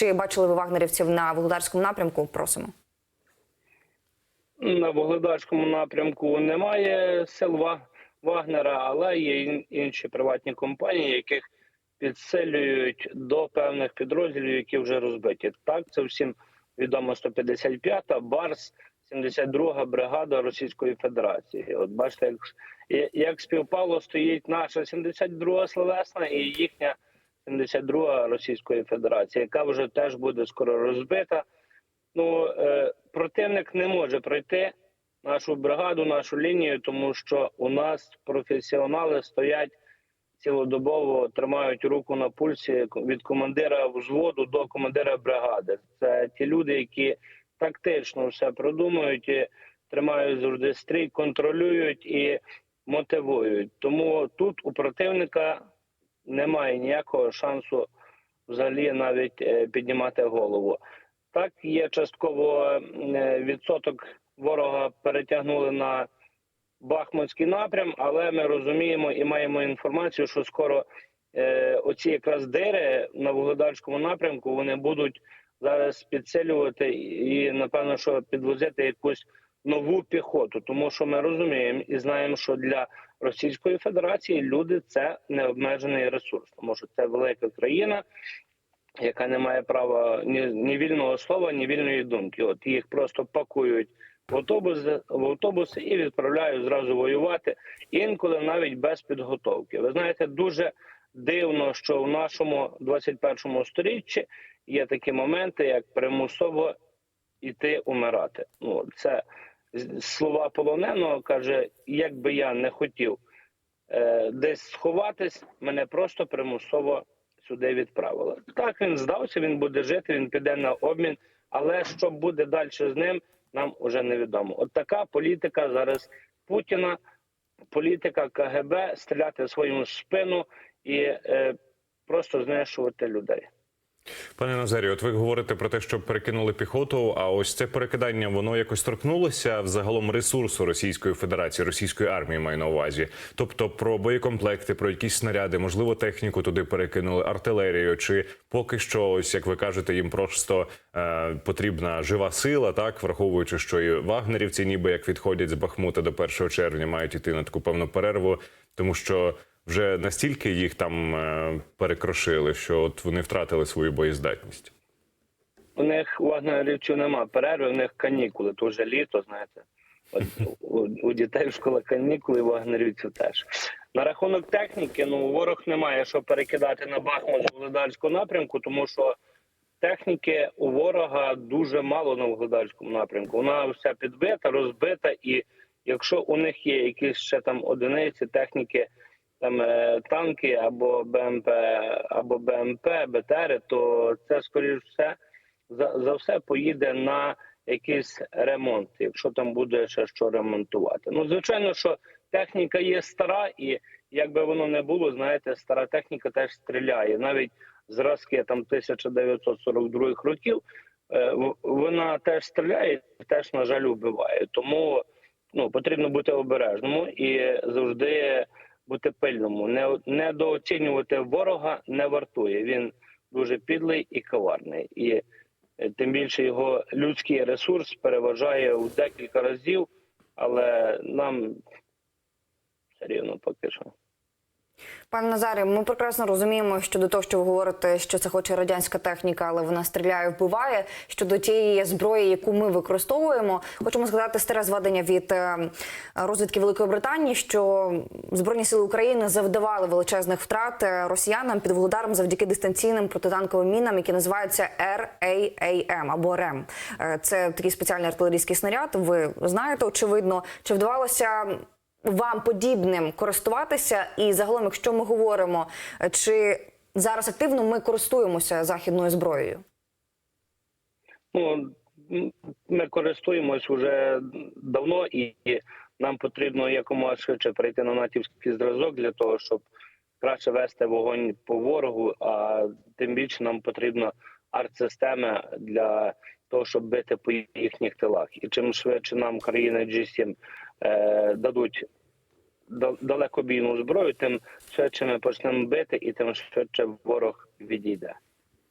Чи бачили ви вагнерівців на Володарському напрямку? Просимо. На Вугледарському напрямку немає сил Вагнера, але є інші приватні компанії, яких підсилюють до певних підрозділів, які вже розбиті. Так, це всім відомо 155-та, Барс, 72-га бригада Російської Федерації. От бачите, як, як співпало стоїть наша 72-га Словесна і їхня 72-га Російської Федерації, яка вже теж буде скоро розбита. Ну, е, противник не може пройти нашу бригаду, нашу лінію, тому що у нас професіонали стоять цілодобово, тримають руку на пульсі від командира взводу до командира бригади. Це ті люди, які тактично все продумують, і тримають завжди стрій, контролюють і мотивують. Тому тут у противника немає ніякого шансу взагалі навіть е, піднімати голову. Так, є частково е, відсоток ворога перетягнули на Бахмутський напрям, але ми розуміємо і маємо інформацію, що скоро е, оці якраз дири на Вугледарському напрямку вони будуть зараз підсилювати і напевно, що підвозити якусь нову піхоту, тому що ми розуміємо і знаємо, що для Російської Федерації люди це необмежений ресурс, тому що це велика країна, яка не має права ні, ні вільного слова, ні вільної думки. От їх просто пакують в автобуси, в автобуси і відправляють зразу воювати, інколи навіть без підготовки. Ви знаєте, дуже дивно, що в нашому 21 сторіччі є такі моменти, як примусово йти умирати. Ну це слова полоненого каже: як би я не хотів е, десь сховатись, мене просто примусово сюди відправили. Так він здався, він буде жити, він піде на обмін. Але що буде далі з ним, нам уже невідомо. От така політика зараз Путіна, політика КГБ стріляти в свою спину і е, просто знищувати людей. Пане Назарі, от ви говорите про те, що перекинули піхоту. А ось це перекидання воно якось торкнулося взагалом ресурсу Російської Федерації, російської армії маю на увазі. Тобто про боєкомплекти, про якісь снаряди, можливо, техніку туди перекинули, артилерію. Чи поки що, ось як ви кажете, їм просто е, потрібна жива сила, так враховуючи, що і вагнерівці, ніби як відходять з Бахмута до 1 червня, мають іти на таку певну перерву, тому що. Вже настільки їх там е, перекрошили, що от вони втратили свою боєздатність. У них вагнерівців нема перерви, у них канікули, то вже літо, знаєте. От, у, у дітей в школах канікули, вагнерівців теж. На рахунок техніки, ну ворог не має що перекидати на Бахмут з Вугледарського напрямку, тому що техніки у ворога дуже мало на Вугледарському напрямку. Вона вся підбита, розбита, і якщо у них є якісь ще там одиниці техніки, там е, танки або БМП, або БМП, БТРи, то це скоріш все за, за все поїде на якийсь ремонт, якщо там буде ще що ремонтувати. Ну звичайно, що техніка є стара, і якби воно не було, знаєте, стара техніка теж стріляє. Навіть зразки там 1942 років е, вона теж стріляє, теж на жаль вбиває. Тому ну потрібно бути обережному і завжди бути пильному. Не недооцінювати ворога не вартує. Він дуже підлий і коварний. І е, тим більше його людський ресурс переважає у декілька разів, але нам все рівно поки що. Пане Назарі, ми прекрасно розуміємо щодо того, що ви говорите, що це хоч і радянська техніка, але вона стріляє, вбиває. Щодо тієї зброї, яку ми використовуємо, хочемо згадати старе зведення від е, розвідки Великої Британії, що збройні сили України завдавали величезних втрат е, росіянам під Володаром завдяки дистанційним протитанковим мінам, які називаються RAAM або РЕМ. Це такий спеціальний артилерійський снаряд. Ви знаєте, очевидно, чи вдавалося вам подібним користуватися? І загалом, якщо ми говоримо, чи зараз активно ми користуємося західною зброєю? Ну ми користуємось вже давно, і нам потрібно якомога швидше перейти на натівський зразок для того, щоб краще вести вогонь по ворогу. А тим більше нам потрібна артсистема для того, щоб бити по їхніх тилах. І чим швидше нам країни G7 е, дадуть да- далекобійну зброю, тим швидше ми почнемо бити, і тим швидше ворог відійде.